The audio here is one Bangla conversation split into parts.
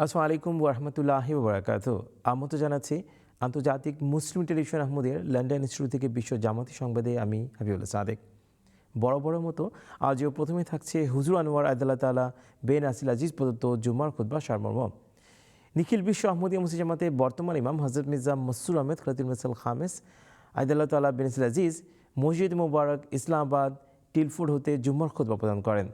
আসসালামু আলাইকুম ওরহমতুল্লাহ বরাকাত আমত জানাচ্ছি আন্তর্জাতিক মুসলিম টেলিভিশন আহমদের লন্ডন ইনস্টিটিউট থেকে বিশ্ব জামাতি সংবাদে আমি হাবিবুল্লাহ সাদেক। বড় বড় মতো আজও প্রথমে থাকছে হুজুর আনোয়ার আদাল্লাহ তালা বেন আসিল আজিজ প্রদত্ত জুমার খুদ্া সারমর্ম। নিখিল বিশ্ব আহমদিয়া মুসিদ জামাতে বর্তমান ইমাম হজরত মির্জা মসুর আহমেদ খলাতুল মিসাল খামেস, আদাল্লাহ তালা বেন আসিল আজিজ মসজিদ মুবারক, ইসলামাবাদ টিলফুড হতে জুম্মার খুদ্া প্রদান করেন।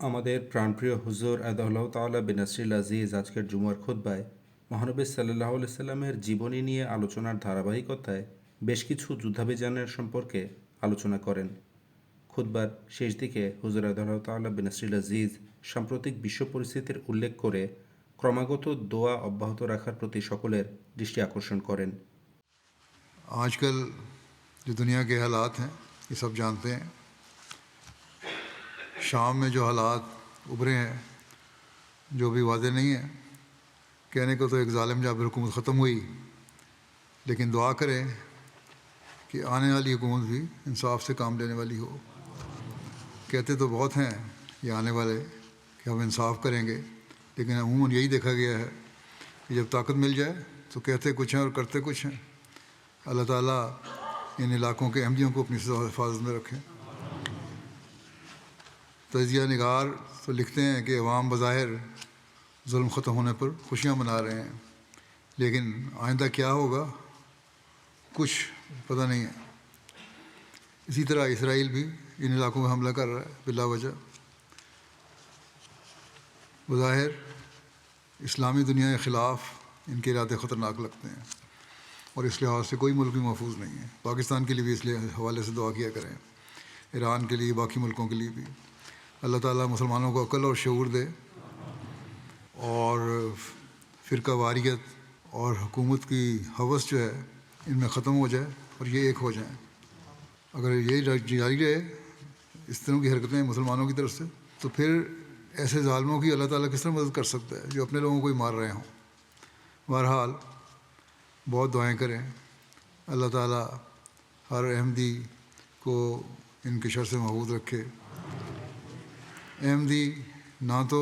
আমাদের প্রাণপ্রিয় হুজুর আদাল্লাহ তাল্লাহ বিনাসরিল আজিজ আজকের জুমার খুদ্বায় মহানবী সাল্লাহ সাল্লামের জীবনী নিয়ে আলোচনার ধারাবাহিকতায় বেশ কিছু যুদ্ধাভিযানের সম্পর্কে আলোচনা করেন। খুদ্বার শেষ দিকে হুজুর আদাল্লাহ তাল্লাহ বিনাসরিল আজিজ সাম্প্রতিক বিশ্ব পরিস্থিতির উল্লেখ করে ক্রমাগত দোয়া অব্যাহত রাখার প্রতি সকলের দৃষ্টি আকর্ষণ করেন। আজকাল যে দুনিয়া কে হালাত হ্যাঁ সব জানতে হ্যাঁ شام میں جو حالات ابھرے ہیں، جو بھی واضح نہیں ہیں، کہنے کو تو ایک ظالم جاب حکومت ختم ہوئی۔ لیکن دعا کریں کہ آنے والی حکومت بھی انصاف سے کام لینے والی ہو۔ کہتے تو بہت ہیں یہ آنے والے کہ ہم انصاف کریں گے، لیکن عموماً یہی دیکھا گیا ہے کہ جب طاقت مل جائے تو کہتے کچھ ہیں اور کرتے کچھ ہیں۔ اللہ تعالیٰ ان علاقوں کے اہمیوں کو اپنی حفاظت میں رکھیں تجزیہ نگار تو لکھتے ہیں کہ عوام بظاہر ظلم ختم ہونے پر خوشیاں منا رہے ہیں۔ لیکن آئندہ کیا ہوگا؟ کچھ پتہ نہیں ہے۔ اسی طرح اسرائیل بھی ان علاقوں میں حملہ کر رہا ہے۔ بلا وجہ۔ بظاہر اسلامی دنیا کے خلاف ان کے ارادے خطرناک لگتے ہیں۔ اور اس لحاظ سے کوئی ملک بھی محفوظ نہیں ہے۔ پاکستان کے لیے بھی اس لیے حوالے سے دعا کیا کریں۔ ایران کے لیے، باقی ملکوں کے لیے بھی۔ اللہ تعالیٰ مسلمانوں کو عقل اور شعور دے اور فرقہ واریت اور حکومت کی حوث جو ہے، ان میں ختم ہو جائے اور یہ ایک ہو جائیں۔ اگر یہ جاری رہے اس طرح کی حرکتیں مسلمانوں کی طرف سے، تو پھر ایسے ظالموں کی اللہ تعالیٰ کس طرح مدد کر سکتا ہے جو اپنے لوگوں کو ہی مار رہے ہوں؟ بہرحال بہت دعائیں کریں۔ اللہ تعالیٰ ہر احمدی کو ان کے شر سے محبوب رکھے۔ अहमदी ना तो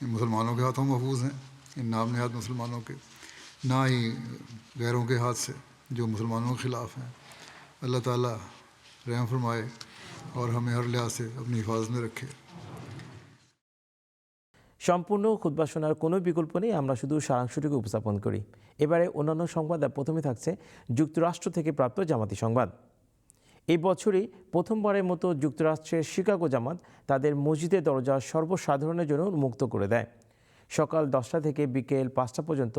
इन मुसलमानों के हाथों महफूज हैं इन नाम नहाद मुसलमानों के ना ही गैरों के हाथ से जो मुसलमानों के ख़िलाफ़ हैं अल्लाह ताला रहम फरमाए और हमें हर लिहाज से अपनी हिफाजत में रखे সম্পূর্ণ খুদ্া শোনার কোনো বিকল্প নেই আমরা শুধু সারাংশটুকু উপস্থাপন করি এবারে অন্যান্য সংবাদ আর প্রথমে থাকছে যুক্তরাষ্ট্র থেকে প্রাপ্ত জামাতি সংবাদ এই বছরই প্রথমবারের মতো যুক্তরাষ্ট্রের শিকাগো জামাত তাদের মসজিদের দরজা সর্বসাধারণের জন্য মুক্ত করে দেয়। সকাল দশটা থেকে বিকেল পাঁচটা পর্যন্ত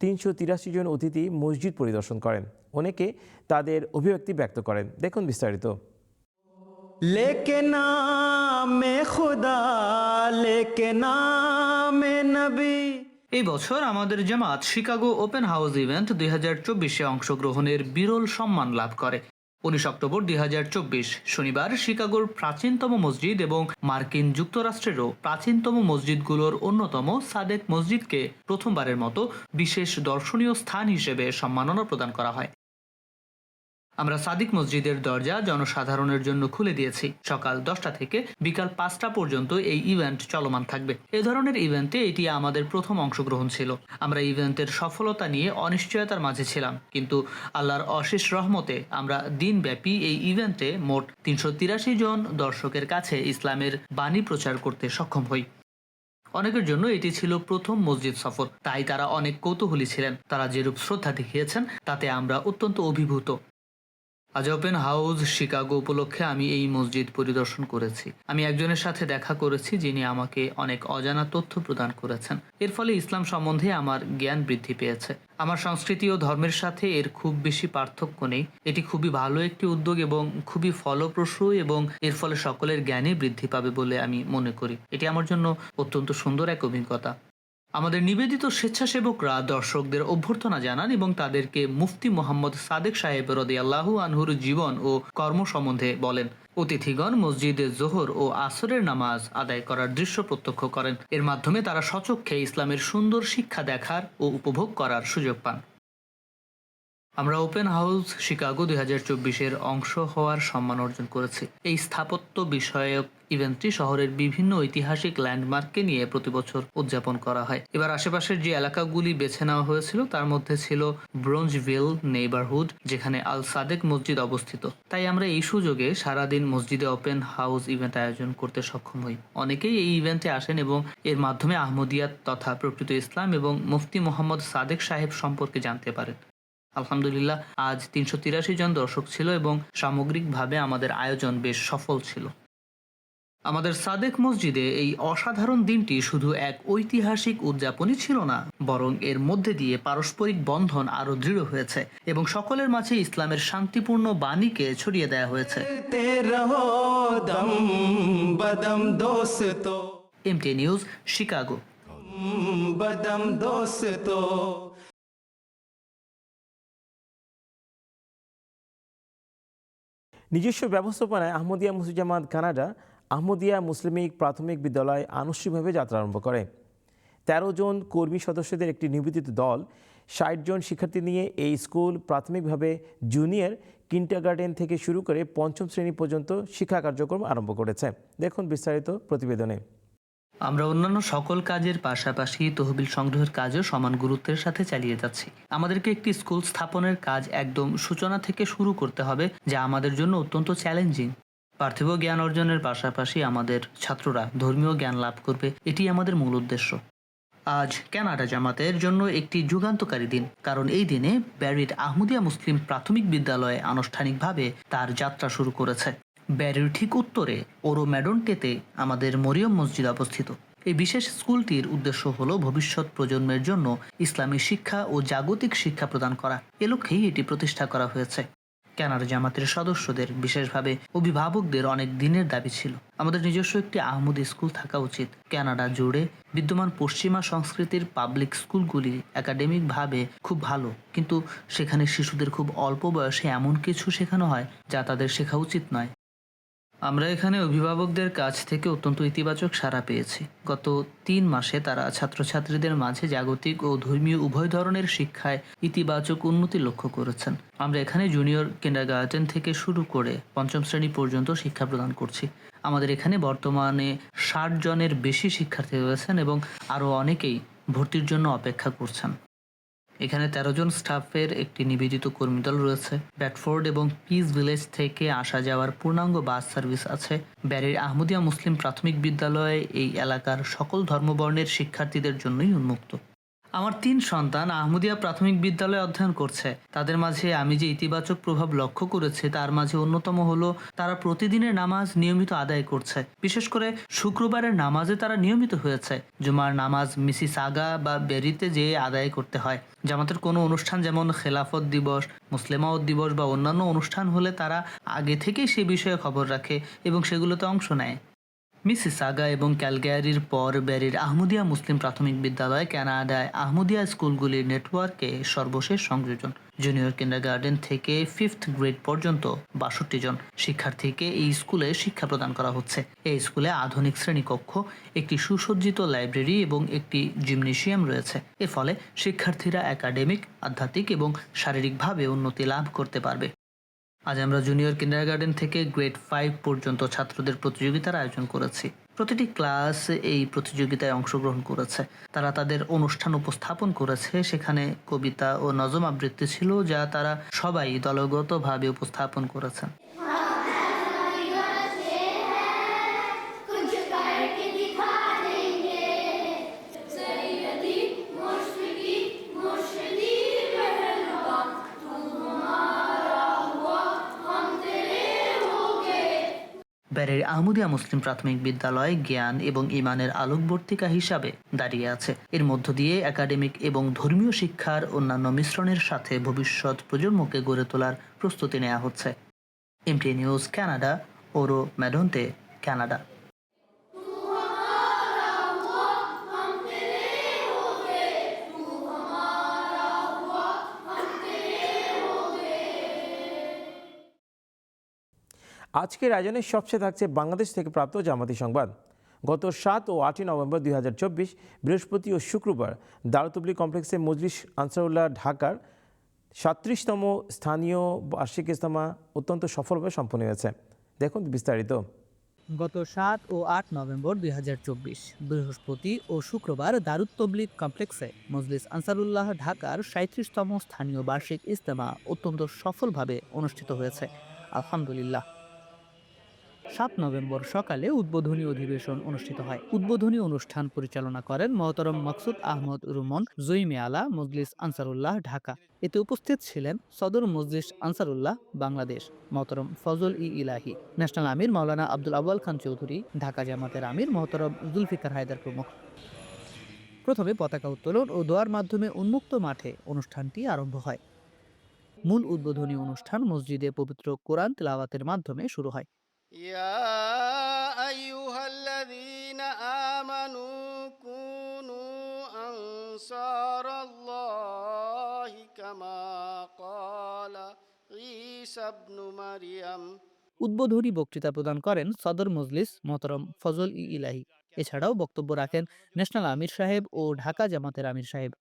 তিনশো তিরাশি জন অতিথি মসজিদ পরিদর্শন করেন। অনেকে তাদের অভিব্যক্তি ব্যক্ত করেন। দেখুন বিস্তারিত। লেকে নামে খোদা লেকে নামে নবী। এই বছর আমাদের জামাত শিকাগো ওপেন হাউস ইভেন্ট দুই হাজার চব্বিশে অংশগ্রহণের বিরল সম্মান লাভ করে। উনিশ অক্টোবর দুই হাজার চব্বিশ, শনিবার শিকাগোর প্রাচীনতম মসজিদ এবং মার্কিন যুক্তরাষ্ট্রেরও প্রাচীনতম মসজিদগুলোর অন্যতম সাদেক মসজিদকে প্রথমবারের মতো বিশেষ দর্শনীয় স্থান হিসেবে সম্মাননা প্রদান করা হয়। আমরা সাদিক মসজিদের দরজা জনসাধারণের জন্য খুলে দিয়েছি। সকাল দশটা থেকে বিকাল পাঁচটা পর্যন্ত এই ইভেন্ট চলমান থাকবে। এ ধরনের ইভেন্টে এটি আমাদের প্রথম অংশগ্রহণ ছিল। আমরা ইভেন্টের সফলতা নিয়ে অনিশ্চয়তার মাঝে ছিলাম। কিন্তু আল্লাহর অশেষ রহমতে আমরা দিনব্যাপী এই ইভেন্টে মোট তিনশো তিরাশি জন দর্শকের কাছে ইসলামের বাণী প্রচার করতে সক্ষম হই। অনেকের জন্য এটি ছিল প্রথম মসজিদ সফর। তাই তারা অনেক কৌতূহলী ছিলেন। তারা যেরূপ শ্রদ্ধা দেখিয়েছেন, তাতে আমরা অত্যন্ত অভিভূত। আজ ওপেন হাউস শিকাগো উপলক্ষে আমি এই মসজিদ পরিদর্শন করেছি। আমি একজনের সাথে দেখা করেছি যিনি আমাকে অনেক অজানা তথ্য প্রদান করেছেন। এর ফলে ইসলাম সম্বন্ধে আমার জ্ঞান বৃদ্ধি পেয়েছে। আমার সংস্কৃতি ও ধর্মের সাথে এর খুব বেশি পার্থক্য নেই। এটি খুবই ভালো একটি উদ্যোগ এবং খুবই ফলপ্রসূ এবং এর ফলে সকলের জ্ঞানই বৃদ্ধি পাবে বলে আমি মনে করি। এটি আমার জন্য অত্যন্ত সুন্দর এক অভিজ্ঞতা। আমাদের নিবেদিত স্বেচ্ছাসেবকরা দর্শকদের অভ্যর্থনা জানান এবং তাদেরকে মুফতি মোহাম্মদ সাদেক সাহেব রদে আল্লাহু আনহুর জীবন ও কর্ম সম্বন্ধে বলেন। অতিথিগণ মসজিদে জোহর ও আসরের নামাজ আদায় করার দৃশ্য প্রত্যক্ষ করেন। এর মাধ্যমে তারা সচক্ষে ইসলামের সুন্দর শিক্ষা দেখার ও উপভোগ করার সুযোগ পান। আমরা ওপেন হাউস শিকাগো দুই হাজার চব্বিশের অংশ হওয়ার সম্মান অর্জন করেছি। এই স্থাপত্য বিষয়ক ইভেন্টটি শহরের বিভিন্ন ঐতিহাসিক ল্যান্ডমার্ককে নিয়ে প্রতি বছর উদযাপন করা হয়। এবার আশেপাশের যে এলাকাগুলি বেছে নেওয়া হয়েছিল, তার মধ্যে ছিল ব্রোঞ্জভিল নেইবারহুড, যেখানে আল সাদেক মসজিদ অবস্থিত। তাই আমরা এই সুযোগে সারাদিন মসজিদে ওপেন হাউস ইভেন্ট আয়োজন করতে সক্ষম হই। অনেকেই এই ইভেন্টে আসেন এবং এর মাধ্যমে আহমদিয়াত তথা প্রকৃত ইসলাম এবং মুফতি মোহাম্মদ সাদেক সাহেব সম্পর্কে জানতে পারেন। আলহামদুলিল্লাহ আজ তিনশো তিরাশি জন দর্শক ছিল এবং সামগ্রিকভাবে আমাদের আয়োজন বেশ সফল ছিল। আমাদের সাদেক মসজিদে এই অসাধারণ দিনটি শুধু এক ঐতিহাসিক উদযাপনই ছিল না বরং এর মধ্যে দিয়ে পারস্পরিক বন্ধন আরও দৃঢ় হয়েছে এবং সকলের মাঝে ইসলামের শান্তিপূর্ণ বাণীকে ছড়িয়ে দেয়া হয়েছে। MT news Chicago. বদম নিজস্ব ব্যবস্থাপনায় আহমদিয়া মুসিজামাত কানাডা আহমদিয়া মুসলিমিক প্রাথমিক বিদ্যালয় আনুষ্ঠানিকভাবে যাত্রা আরম্ভ করে। তেরো জন কর্মী সদস্যদের একটি নিবেদিত দল, ষাট জন শিক্ষার্থী নিয়ে এই স্কুল প্রাথমিকভাবে জুনিয়র কিন্টারগার্ডেন থেকে শুরু করে পঞ্চম শ্রেণি পর্যন্ত শিক্ষা কার্যক্রম আরম্ভ করেছে। দেখুন বিস্তারিত প্রতিবেদনে। আমরা অন্যান্য সকল কাজের পাশাপাশি তহবিল সংগ্রহের কাজও সমান গুরুত্বের সাথে চালিয়ে যাচ্ছি। আমাদেরকে একটি স্কুল স্থাপনের কাজ একদম সূচনা থেকে শুরু করতে হবে, যা আমাদের জন্য অত্যন্ত চ্যালেঞ্জিং। পার্থিব জ্ঞান অর্জনের পাশাপাশি আমাদের ছাত্ররা ধর্মীয় জ্ঞান লাভ করবে, এটি আমাদের মূল উদ্দেশ্য। আজ কানাডা জামাতের জন্য একটি যুগান্তকারী দিন, কারণ এই দিনে ব্যারিড আহমদিয়া মুসলিম প্রাথমিক বিদ্যালয়ে আনুষ্ঠানিকভাবে তার যাত্রা শুরু করেছে। ব্যারির ঠিক উত্তরে ওরো ম্যাডনটেতে আমাদের মরিয়ম মসজিদ অবস্থিত। এই বিশেষ স্কুলটির উদ্দেশ্য হলো ভবিষ্যৎ প্রজন্মের জন্য ইসলামী শিক্ষা ও জাগতিক শিক্ষা প্রদান করা। এ লক্ষ্যেই এটি প্রতিষ্ঠা করা হয়েছে। কানাডা জামাতের সদস্যদের, বিশেষভাবে অভিভাবকদের, অনেক দিনের দাবি ছিল। আমাদের নিজস্ব একটি আহমদ স্কুল থাকা উচিত। কানাডা জুড়ে বিদ্যমান পশ্চিমা সংস্কৃতির পাবলিক স্কুলগুলি একাডেমিকভাবে খুব ভালো। কিন্তু সেখানে শিশুদের খুব অল্প বয়সে এমন কিছু শেখানো হয় যা তাদের শেখা উচিত নয়। আমরা এখানে অভিভাবকদের কাছ থেকে অত্যন্ত ইতিবাচক সাড়া পেয়েছি। গত তিন মাসে তারা ছাত্রছাত্রীদের মাঝে জাগতিক ও ধর্মীয় উভয় ধরনের শিক্ষায় ইতিবাচক উন্নতি লক্ষ্য করেছেন। আমরা এখানে জুনিয়র কিন্ডারগার্টেন থেকে শুরু করে পঞ্চম শ্রেণি পর্যন্ত শিক্ষা প্রদান করছি। আমাদের এখানে বর্তমানে ষাট জনের বেশি শিক্ষার্থী রয়েছেন এবং আরও অনেকেই ভর্তির জন্য অপেক্ষা করছেন। এখানে তেরো জন স্টাফের একটি নিবেদিত কর্মীদল রয়েছে। ব্যাটফোর্ড এবং পিস ভিলেজ থেকে আসা যাওয়ার পূর্ণাঙ্গ বাস সার্ভিস আছে। ব্যারির আহমদিয়া মুসলিম প্রাথমিক বিদ্যালয়ে এই এলাকার সকল ধর্মবর্ণের শিক্ষার্থীদের জন্যই উন্মুক্ত। আমার তিন সন্তান আহমদিয়া প্রাথমিক বিদ্যালয়ে অধ্যয়ন করছে। তাদের মাঝে আমি যে ইতিবাচক প্রভাব লক্ষ্য করেছি, তার মাঝে অন্যতম হলো তারা প্রতিদিনের নামাজ নিয়মিত আদায় করছে। বিশেষ করে শুক্রবারের নামাজে তারা নিয়মিত হয়েছে। জুমার নামাজ মিসি সাগা বা বেরিতে যেয়ে আদায় করতে হয়। জামাতের কোনো অনুষ্ঠান যেমন খেলাফত দিবস মুসলিমাউদ দিবস বা অন্যান্য অনুষ্ঠান হলে তারা আগে থেকেই সে বিষয়ে খবর রাখে এবং সেগুলোতে অংশ নেয়। মিসিসাগা এবং ক্যালগ্যারির পর ব্যারির আহমদিয়া মুসলিম প্রাথমিক বিদ্যালয় কানাডায় আহমদিয়া স্কুলগুলির নেটওয়ার্কে সর্বশেষ সংযোজন। জুনিয়র কিন্ডারগার্ডেন থেকে ফিফথ গ্রেড পর্যন্ত বাষট্টি জন শিক্ষার্থীকে এই স্কুলে শিক্ষা প্রদান করা হচ্ছে। এই স্কুলে আধুনিক শ্রেণীকক্ষ, একটি সুসজ্জিত লাইব্রেরি এবং একটি জিমনেশিয়াম রয়েছে। এর ফলে শিক্ষার্থীরা একাডেমিক, আধ্যাত্মিক এবং শারীরিকভাবে উন্নতি লাভ করতে পারবে। আজ আমরা জুনিয়র কিন্ডারগার্টেন থেকে গ্রেড ফাইভ পর্যন্ত ছাত্রদের প্রতিযোগিতার আয়োজন করেছি। প্রতিটি ক্লাস এই প্রতিযোগিতায় অংশগ্রহণ করেছে। তারা তাদের অনুষ্ঠান উপস্থাপন করেছে। সেখানে কবিতা ও নজম আবৃত্তি ছিল যা তারা সবাই দলগতভাবে উপস্থাপন করেছেন। ব্যারের আহমদিয়া মুসলিম প্রাথমিক বিদ্যালয় জ্ঞান এবং ইমানের আলোকবর্তিকা হিসাবে দাঁড়িয়ে আছে। এর মধ্য দিয়ে একাডেমিক এবং ধর্মীয় শিক্ষার অন্যান্য মিশ্রণের সাথে ভবিষ্যৎ প্রজন্মকে গড়ে তোলার প্রস্তুতি নেওয়া হচ্ছে। এমটি নিউজ, ক্যানাডা, ওরো ম্যাডন্তে কানাডা আজকের আয়োজনে সবচেয়ে থাকছে বাংলাদেশ থেকে প্রাপ্ত জামাতি সংবাদ। গত সাত ও আটই নভেম্বর দুই হাজার চব্বিশ বৃহস্পতি ও শুক্রবার দারুতবলি কমপ্লেক্সে মজলিস আনসারুল্লাহ ঢাকার সাত্রিশতম স্থানীয় বার্ষিক ইজতেমা অত্যন্ত সফলভাবে সম্পন্ন হয়েছে। দেখুন বিস্তারিত। গত সাত ও আট নভেম্বর দুই হাজার চব্বিশ বৃহস্পতি ও শুক্রবার দারুত তবলিগ কমপ্লেক্সে মজলিস আনসারুল্লাহ ঢাকার সাঁত্রিশতম স্থানীয় বার্ষিক ইজতেমা অত্যন্ত সফলভাবে অনুষ্ঠিত হয়েছে। আলহামদুলিল্লাহ। সাত নভেম্বর সকালে উদ্বোধনী অধিবেশন অনুষ্ঠিত হয়। উদ্বোধনী অনুষ্ঠান পরিচালনা করেন মহতরম মকসুদ আহমদ রুমন, জইমে আলা, মজলিস আনসারুল্লাহ, ঢাকা। এতে উপস্থিত ছিলেন সদর মজলিস আনসারুল্লাহ, বাংলাদেশ। মহতরম ফজল ই ইলাহি, ন্যাশনাল আমির মাওলানা আব্দুল আব্বাল খান চৌধুরী, ঢাকা জামাতের আমির মহতরম জুলফিকার হায়দার প্রমুখ। প্রথমে পতাকা উত্তোলন ও দোয়ার মাধ্যমে উন্মুক্ত মাঠে অনুষ্ঠানটি আরম্ভ হয়। মূল উদ্বোধনী অনুষ্ঠান মসজিদে পবিত্র কোরআন তেলাওয়াতের মাধ্যমে শুরু হয়। يا أيها الذين آمنوا كونوا أنصار الله كما قال عيسى ابن مريم উদ্বোধনী বক্তৃতা প্রদান করেন সদর মজলিস মোহতরম ফজল ই ইলাহি এছাড়াও বক্তব্য রাখেন ন্যাশনাল আমির সাহেব ও ঢাকা জামাতের আমির সাহেব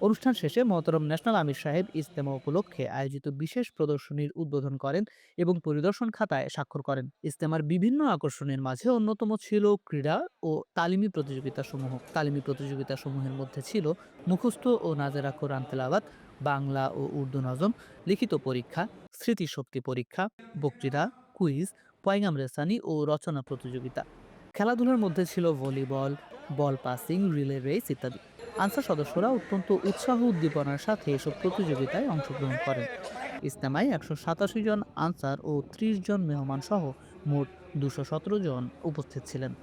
অনুষ্ঠান শেষে মহতরম ন্যাশনাল আমির সাহেব ইজতেমা উপলক্ষে আয়োজিত বিশেষ প্রদর্শনীর উদ্বোধন করেন এবং পরিদর্শন খাতায় স্বাক্ষর করেন। ইজতেমার বিভিন্ন আকর্ষণের মাঝে অন্যতম ছিল ক্রীড়া ও তালিমি প্রতিযোগিতাসমূহ। তালিমি প্রতিযোগিতাসমূহের মধ্যে ছিল মুখস্থ ও নাজেরা কোরআন তেলাওয়াত, বাংলা ও উর্দু নজম, লিখিত পরীক্ষা, স্মৃতিশক্তি পরীক্ষা, বক্তৃতা, কুইজ, পয়গাম রেসানি ও রচনা প্রতিযোগিতা। খেলাধুলার মধ্যে ছিল volleyball ball passing, relay race ইত্যাদি। আনসার সদস্যরা অত্যন্ত উৎসাহ উদ্দীপনার সাথে এসব প্রতিযোগিতায় অংশগ্রহণ করেন। ইস্তেমায় একশো সাতাশি জন আনসার ও ত্রিশ জন মেহমান সহ মোট দুশো সতেরো জন উপস্থিত ছিলেন।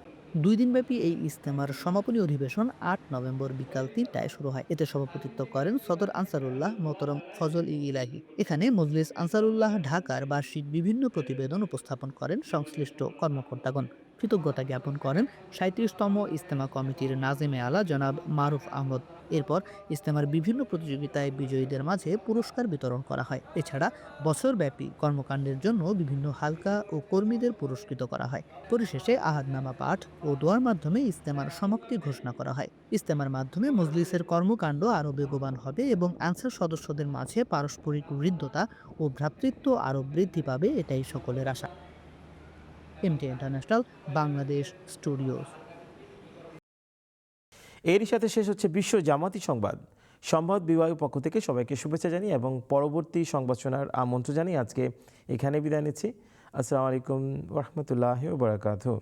দুই দিনব্যাপী এই ইস্তেমার সমাপনী অধিবেশন আট নভেম্বর বিকাল তিনটায় শুরু হয়। এতে সভাপতিত্ব করেন সদর আনসারুল্লাহ মোহতরম ফজল ই ইলাহি। এখানে মজলিস আনসারুল্লাহ ঢাকার বার্ষিক বিভিন্ন প্রতিবেদন উপস্থাপন করেন সংশ্লিষ্ট কর্মকর্তাগণ। কৃতজ্ঞতা জ্ঞাপন করেন সাঁত্রিশতম ইস্তেমা কমিটির নাজিমে আলা জনাব মারুফ আহমদ। এরপর ইস্তেমার বিভিন্ন প্রতিযোগিতায় বিজয়ীদের মাঝে পুরস্কার বিতরণ করা হয়। এছাড়া বছরব্যাপী কর্মকাণ্ডের জন্য বিভিন্ন হালকা ও কর্মীদের পুরস্কৃত করা হয়। পরিশেষে আহাদনামা পাঠ ও দোয়ার মাধ্যমে ইস্তেমার সমাপ্তি ঘোষণা করা হয়। ইস্তেমার মাধ্যমে মজলিসের কর্মকাণ্ড আরও বেগবান হবে এবং আনসার সদস্যদের মাঝে পারস্পরিক হৃদ্যতা ও ভ্রাতৃত্ব আরও বৃদ্ধি পাবে, এটাই সকলের আশা। এমটি ইন্টারন্যাশনাল বাংলাদেশ স্টুডিওস এরই সাথে শেষ হচ্ছে বিশ্ব জামাতি সংবাদ। সংবাদ বিভাগের পক্ষ থেকে সবাইকে শুভেচ্ছা জানিয়ে এবং পরবর্তী সংবাদ শোনার আমন্ত্রণ জানিয়ে আজকে এখানে বিদায় নিচ্ছি। আসসালামু আলাইকুম রহমতুল্লাহ বারাকাতু